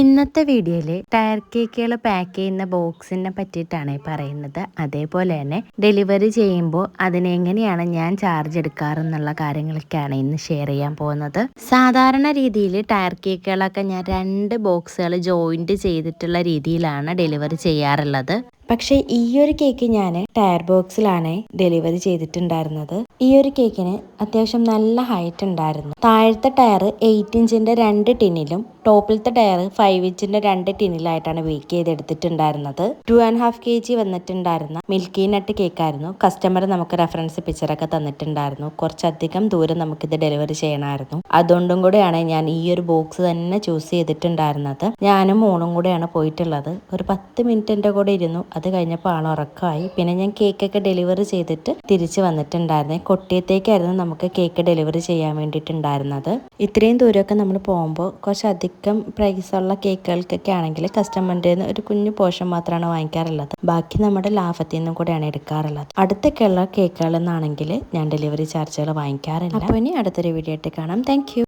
ഇന്നത്തെ വീഡിയോയിൽ ടയർ കേക്കുകൾ പാക്ക് ചെയ്യുന്ന ബോക്സിനെ പറ്റിയിട്ടാണ് പറയുന്നത്. അതേപോലെ തന്നെ ഡെലിവറി ചെയ്യുമ്പോൾ അതിനെങ്ങനെയാണ് ഞാൻ ചാർജ് എടുക്കാറെന്നുള്ള കാര്യങ്ങളൊക്കെയാണ് ഇന്ന് ഷെയർ ചെയ്യാൻ പോകുന്നത്. സാധാരണ രീതിയിൽ ടയർ കേക്കുകളൊക്കെ ഞാൻ രണ്ട് ബോക്സുകൾ ജോയിന്റ് ചെയ്തിട്ടുള്ള രീതിയിലാണ് ഡെലിവറി ചെയ്യാറുള്ളത്. പക്ഷേ ഈ ഒരു കേക്ക് ഞാൻ ടയർ ബോക്സിലാണ് ഡെലിവറി ചെയ്തിട്ടുണ്ടായിരുന്നത്. ഈ ഒരു കേക്കിന് അത്യാവശ്യം നല്ല ഹൈറ്റ് ഉണ്ടായിരുന്നു. താഴത്തെ ടയർ എയ്റ്റ് ഇഞ്ചിന്റെ രണ്ട് ടിന്നിലും ടോപ്പിലത്തെ ടയർ ഫൈവ് ഇഞ്ചിന്റെ രണ്ട് ടിന്നിലായിട്ടാണ് bake ചെയ്തെടുത്തിട്ടുണ്ടായിരുന്നത്. Two and half K G വന്നിട്ടുണ്ടായിരുന്ന milky nut cake ആയിരുന്നു. കസ്റ്റമർ നമുക്ക് റെഫറൻസ് പിക്ചറൊക്കെ തന്നിട്ടുണ്ടായിരുന്നു. കുറച്ചധികം ദൂരം നമുക്കിത് ഡെലിവറി ചെയ്യണമായിരുന്നു. അതുകൊണ്ടും കൂടെയാണ് ഞാൻ ഈ ഒരു ബോക്സ് തന്നെ ചൂസ് ചെയ്തിട്ടുണ്ടായിരുന്നത്. ഞാനും മോണും കൂടെയാണ് പോയിട്ടുള്ളത്. ഒരു പത്ത് മിനിറ്റിന്റെ കൂടെ ഇരുന്നു. അത് കഴിഞ്ഞപ്പോൾ ആൾ ഉറക്കമായി. പിന്നെ ഞാൻ കേക്കൊക്കെ ഡെലിവറി ചെയ്തിട്ട് തിരിച്ച് വന്നിട്ടുണ്ടായിരുന്നു. കൊട്ടിയത്തേക്കായിരുന്നു നമുക്ക് കേക്ക് ഡെലിവറി ചെയ്യാൻ വേണ്ടിയിട്ടുണ്ടായിരുന്നത്. ഇത്രയും ദൂരമൊക്കെ നമ്മൾ പോകുമ്പോൾ കുറച്ചധികം പ്രൈസുള്ള കേക്കുകൾക്കൊക്കെ ആണെങ്കിൽ കസ്റ്റമറിന്റെ നിന്ന് ഒരു കുഞ്ഞു പോർഷൻ മാത്രമാണ് വാങ്ങിക്കാറുള്ളത്. ബാക്കി നമ്മുടെ ലാഭത്തിൽ നിന്നും കൂടെയാണ് എടുക്കാറുള്ളത്. അടുത്തൊക്കെയുള്ള കേക്കുകളിൽ നിന്നാണെങ്കിൽ ഞാൻ ഡെലിവറി ചാർജുകൾ വാങ്ങിക്കാറില്ല. അപ്പോൾ ഇനി അടുത്തൊരു വീഡിയോ ആയിട്ട് കാണാം. താങ്ക്